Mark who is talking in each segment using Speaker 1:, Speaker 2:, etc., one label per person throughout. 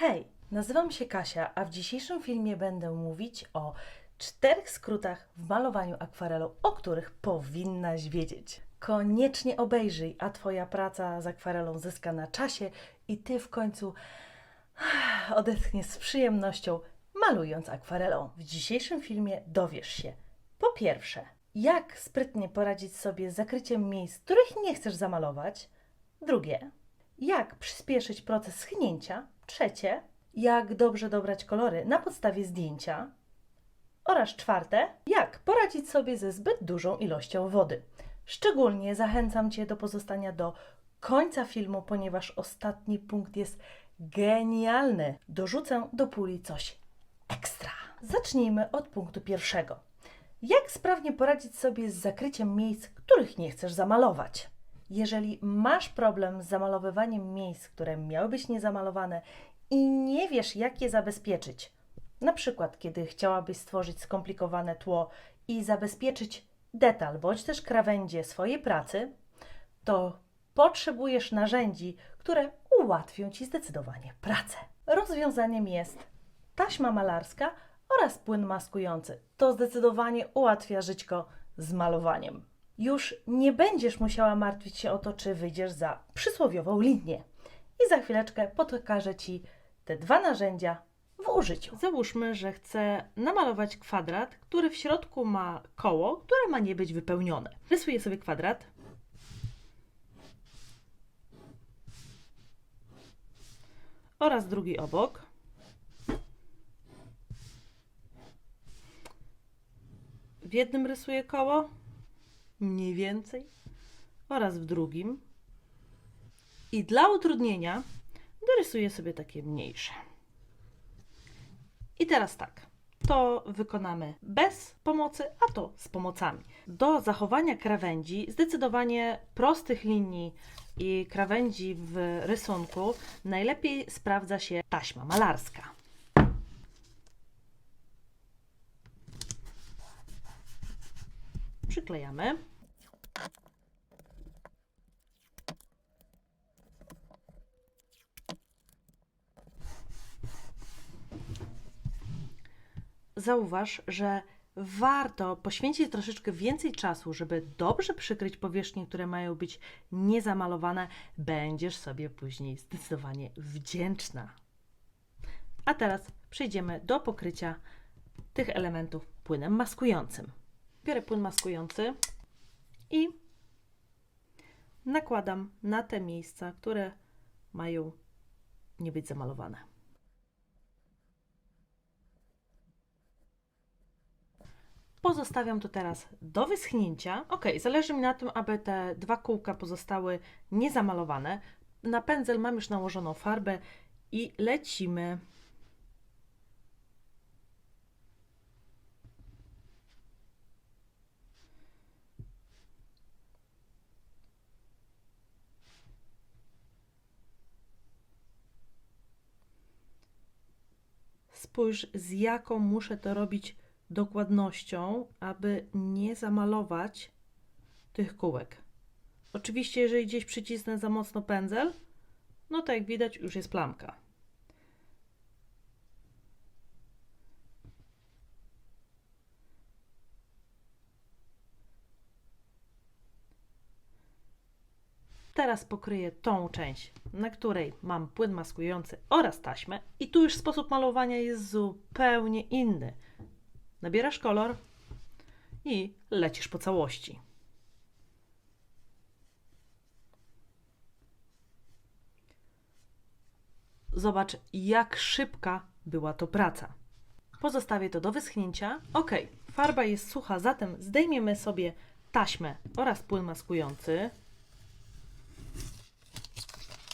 Speaker 1: Hej, nazywam się Kasia, a w dzisiejszym filmie będę mówić o czterech skrótach w malowaniu akwarelą, o których powinnaś wiedzieć. Koniecznie obejrzyj, a Twoja praca z akwarelą zyska na czasie i Ty w końcu odetchniesz z przyjemnością, malując akwarelą. W dzisiejszym filmie dowiesz się, po pierwsze, jak sprytnie poradzić sobie z zakryciem miejsc, których nie chcesz zamalować. Drugie, jak przyspieszyć proces schnięcia. Trzecie, jak dobrze dobrać kolory na podstawie zdjęcia. Oraz czwarte, jak poradzić sobie ze zbyt dużą ilością wody. Szczególnie zachęcam Cię do pozostania do końca filmu, ponieważ ostatni punkt jest genialny. Dorzucę do puli coś ekstra. Zacznijmy od punktu pierwszego. Jak sprawnie poradzić sobie z zakryciem miejsc, których nie chcesz zamalować? Jeżeli masz problem z zamalowywaniem miejsc, które miały być niezamalowane i nie wiesz, jak je zabezpieczyć, na przykład kiedy chciałabyś stworzyć skomplikowane tło i zabezpieczyć detal bądź też krawędzie swojej pracy, to potrzebujesz narzędzi, które ułatwią Ci zdecydowanie pracę. Rozwiązaniem jest taśma malarska oraz płyn maskujący. To zdecydowanie ułatwia żyćko z malowaniem. Już nie będziesz musiała martwić się o to, czy wyjdziesz za przysłowiową linię. I za chwileczkę pokażę Ci te dwa narzędzia w użyciu. Załóżmy, że chcę namalować kwadrat, który w środku ma koło, które ma nie być wypełnione. Rysuję sobie kwadrat. Oraz drugi obok. W jednym rysuję koło, mniej więcej, oraz w drugim. I dla utrudnienia dorysuję sobie takie mniejsze. I teraz tak. To wykonamy bez pomocy, a to z pomocami. Do zachowania krawędzi, zdecydowanie prostych linii i krawędzi w rysunku, najlepiej sprawdza się taśma malarska. Przyklejamy. Zauważ, że warto poświęcić troszeczkę więcej czasu, żeby dobrze przykryć powierzchnie, które mają być niezamalowane. Będziesz sobie później zdecydowanie wdzięczna. A teraz przejdziemy do pokrycia tych elementów płynem maskującym. Biorę płyn maskujący i nakładam na te miejsca, które mają nie być zamalowane. Pozostawiam to teraz do wyschnięcia. Ok, zależy mi na tym, aby te dwa kółka pozostały niezamalowane. Na pędzel mam już nałożoną farbę i lecimy. Spójrz, z jaką muszę to robić dokładnością, aby nie zamalować tych kółek. Oczywiście, jeżeli gdzieś przycisnę za mocno pędzel, no to jak widać już jest plamka. Teraz pokryję tą część, na której mam płyn maskujący oraz taśmę i tu już sposób malowania jest zupełnie inny. Nabierasz kolor i lecisz po całości. Zobacz, jak szybka była to praca. Pozostawię to do wyschnięcia. Ok, farba jest sucha, zatem zdejmiemy sobie taśmę oraz płyn maskujący.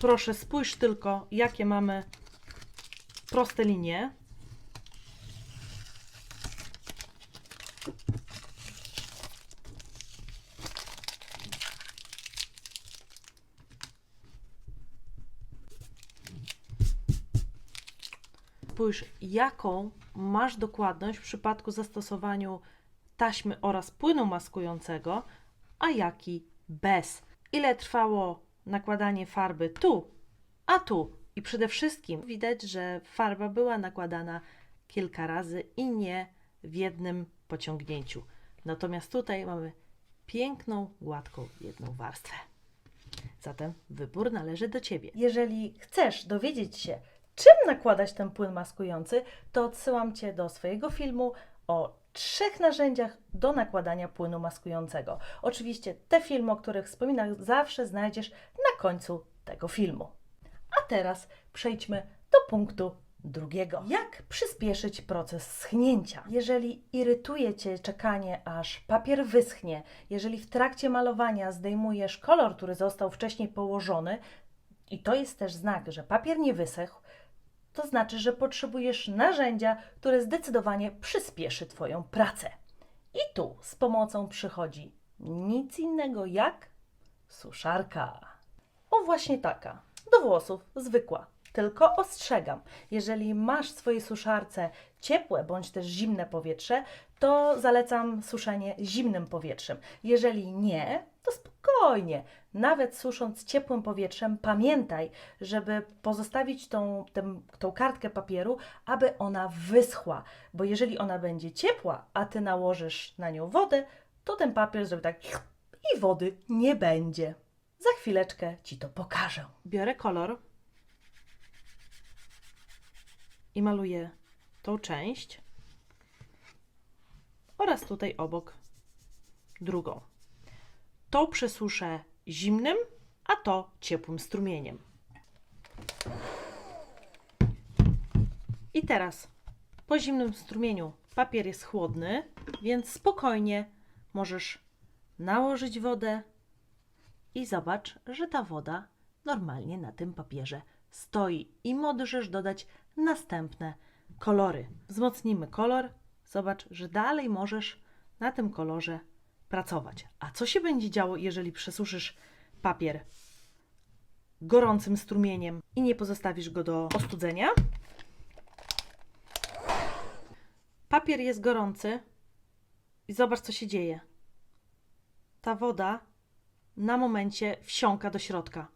Speaker 1: Proszę, spójrz tylko, jakie mamy proste linie. Spójrz, jaką masz dokładność w przypadku zastosowaniu taśmy oraz płynu maskującego, a jaki bez. Ile trwało nakładanie farby tu, a tu I przede wszystkim widać, że farba była nakładana kilka razy i nie w jednym pociągnięciu. Natomiast tutaj mamy piękną, gładką jedną warstwę. Zatem wybór należy do Ciebie. Jeżeli chcesz dowiedzieć się, czym nakładać ten płyn maskujący, to odsyłam Cię do swojego filmu o trzech narzędziach do nakładania płynu maskującego. Oczywiście te filmy, o których wspominam, zawsze znajdziesz na końcu tego filmu. A teraz przejdźmy do punktu drugiego. Jak przyspieszyć proces schnięcia? Jeżeli irytuje Cię czekanie, aż papier wyschnie, jeżeli w trakcie malowania zdejmujesz kolor, który został wcześniej położony, i to jest też znak, że papier nie wysechł, to znaczy, że potrzebujesz narzędzia, które zdecydowanie przyspieszy Twoją pracę. I tu z pomocą przychodzi nic innego jak suszarka. O, właśnie taka. Do włosów, zwykła. Tylko ostrzegam, jeżeli masz w swojej suszarce ciepłe bądź też zimne powietrze, to zalecam suszenie zimnym powietrzem. Jeżeli nie, to spokojnie. Nawet susząc ciepłym powietrzem, pamiętaj, żeby pozostawić tą, tę, tą kartkę papieru, aby ona wyschła. Bo jeżeli ona będzie ciepła, a ty nałożysz na nią wodę, to ten papier zrobi tak i wody nie będzie. Za chwileczkę ci to pokażę. Biorę kolor i maluję tą część oraz tutaj obok drugą. Tą przesuszę zimnym, a to ciepłym strumieniem. I teraz po zimnym strumieniu papier jest chłodny, więc spokojnie możesz nałożyć wodę i zobacz, że ta woda normalnie na tym papierze stoi i możesz dodać następne kolory. Wzmocnimy kolor. Zobacz, że dalej możesz na tym kolorze pracować. A co się będzie działo, jeżeli przesuszysz papier gorącym strumieniem i nie pozostawisz go do ostudzenia? Papier jest gorący i zobacz, co się dzieje. Ta woda na momencie wsiąka do środka.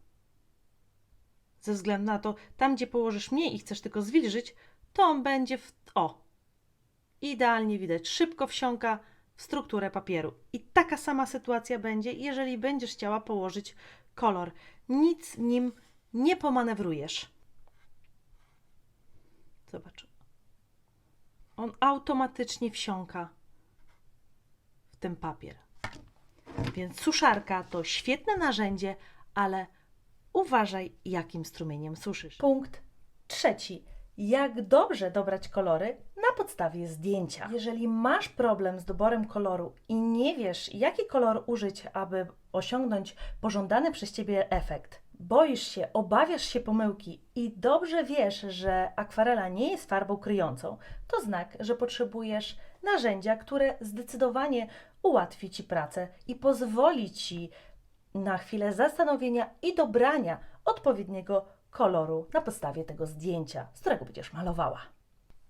Speaker 1: Ze względu na to, tam gdzie położysz mniej i chcesz tylko zwilżyć, to on będzie w. O! Idealnie widać, szybko wsiąka w strukturę papieru. I taka sama sytuacja będzie, jeżeli będziesz chciała położyć kolor. Nic nim nie pomanewrujesz. Zobacz. On automatycznie wsiąka w ten papier. Więc suszarka to świetne narzędzie, ale uważaj, jakim strumieniem suszysz. Punkt trzeci. Jak dobrze dobrać kolory na podstawie zdjęcia. Jeżeli masz problem z doborem koloru i nie wiesz, jaki kolor użyć, aby osiągnąć pożądany przez ciebie efekt, boisz się, obawiasz się pomyłki i dobrze wiesz, że akwarela nie jest farbą kryjącą, to znak, że potrzebujesz narzędzia, które zdecydowanie ułatwi ci pracę i pozwoli ci na chwilę zastanowienia i dobrania odpowiedniego koloru na podstawie tego zdjęcia, z którego będziesz malowała.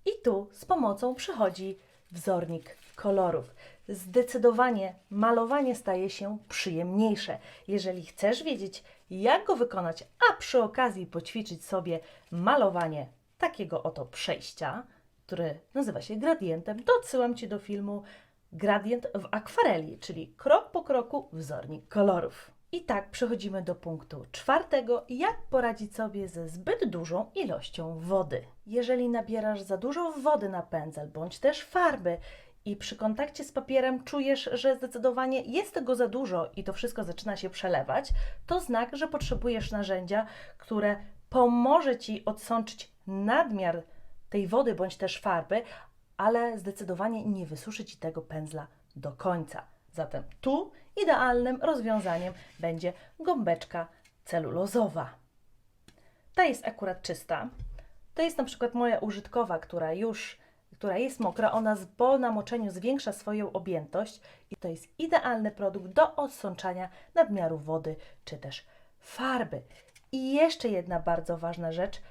Speaker 1: I tu z pomocą przychodzi wzornik kolorów. Zdecydowanie malowanie staje się przyjemniejsze. Jeżeli chcesz wiedzieć, jak go wykonać, a przy okazji poćwiczyć sobie malowanie takiego oto przejścia, który nazywa się gradientem, to odsyłam Cię do filmu Gradient w akwareli, czyli krok po kroku wzornik kolorów. I tak przechodzimy do punktu czwartego, jak poradzić sobie ze zbyt dużą ilością wody. Jeżeli nabierasz za dużo wody na pędzel, bądź też farby i przy kontakcie z papierem czujesz, że zdecydowanie jest tego za dużo i to wszystko zaczyna się przelewać, to znak, że potrzebujesz narzędzia, które pomoże Ci odsączyć nadmiar tej wody bądź też farby, ale zdecydowanie nie wysuszy Ci tego pędzla do końca. Zatem tu idealnym rozwiązaniem będzie gąbeczka celulozowa. Ta jest akurat czysta. To jest na przykład moja użytkowa, która już, która jest mokra, ona po namoczeniu zwiększa swoją objętość i to jest idealny produkt do odsączania nadmiaru wody czy też farby. I jeszcze jedna bardzo ważna rzecz.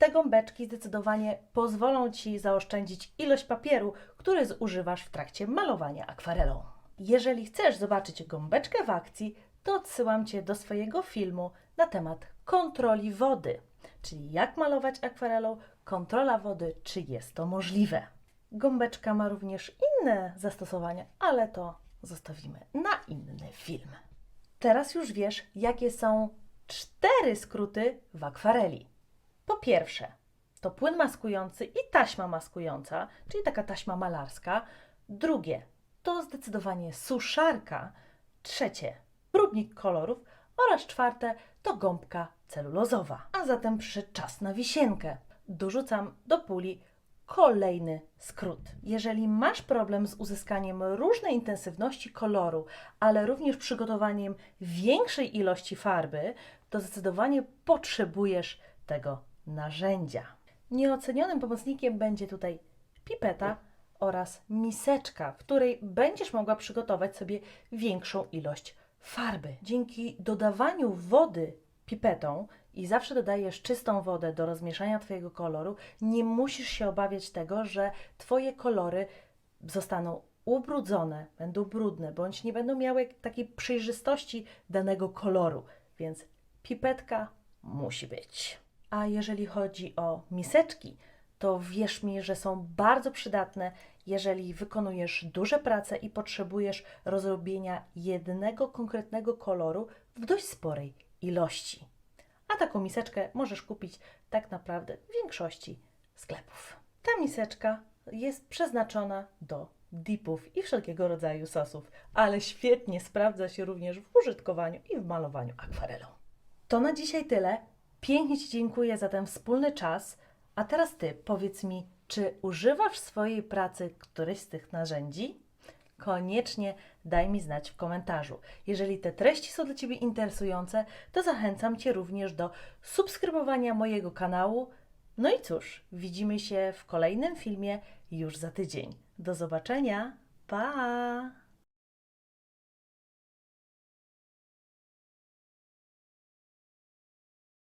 Speaker 1: Te gąbeczki zdecydowanie pozwolą Ci zaoszczędzić ilość papieru, który zużywasz w trakcie malowania akwarelą. Jeżeli chcesz zobaczyć gąbeczkę w akcji, to odsyłam Cię do swojego filmu na temat kontroli wody. czyli jak malować akwarelą, kontrola wody, czy jest to możliwe. Gąbeczka ma również inne zastosowania, ale to zostawimy na inny film. Teraz już wiesz, jakie są cztery skróty w akwareli. Po pierwsze, to płyn maskujący i taśma maskująca, czyli taka taśma malarska. Drugie, to zdecydowanie suszarka. Trzecie, próbnik kolorów oraz czwarte, to gąbka celulozowa. A zatem przyszedł czas na wisienkę. Dorzucam do puli kolejny skrót. Jeżeli masz problem z uzyskaniem różnej intensywności koloru, ale również przygotowaniem większej ilości farby, to zdecydowanie potrzebujesz tego narzędzia. Nieocenionym pomocnikiem będzie tutaj pipeta oraz miseczka, w której będziesz mogła przygotować sobie większą ilość farby. Dzięki dodawaniu wody pipetą i zawsze dodajesz czystą wodę do rozmieszania Twojego koloru, nie musisz się obawiać tego, że Twoje kolory zostaną ubrudzone, będą brudne, bądź nie będą miały takiej przejrzystości danego koloru. Więc pipetka musi być. A jeżeli chodzi o miseczki, to wierz mi, że są bardzo przydatne, jeżeli wykonujesz duże prace i potrzebujesz rozrobienia jednego konkretnego koloru w dość sporej ilości. A taką miseczkę możesz kupić tak naprawdę w większości sklepów. Ta miseczka jest przeznaczona do dipów i wszelkiego rodzaju sosów, ale świetnie sprawdza się również w użytkowaniu i w malowaniu akwarelą. To na dzisiaj tyle. Pięknie Ci dziękuję za ten wspólny czas. A teraz Ty powiedz mi, czy używasz w swojej pracy któreś z tych narzędzi? Koniecznie daj mi znać w komentarzu. Jeżeli te treści są dla Ciebie interesujące, to zachęcam Cię również do subskrybowania mojego kanału. No i cóż, widzimy się w kolejnym filmie już za tydzień. Do zobaczenia. Pa!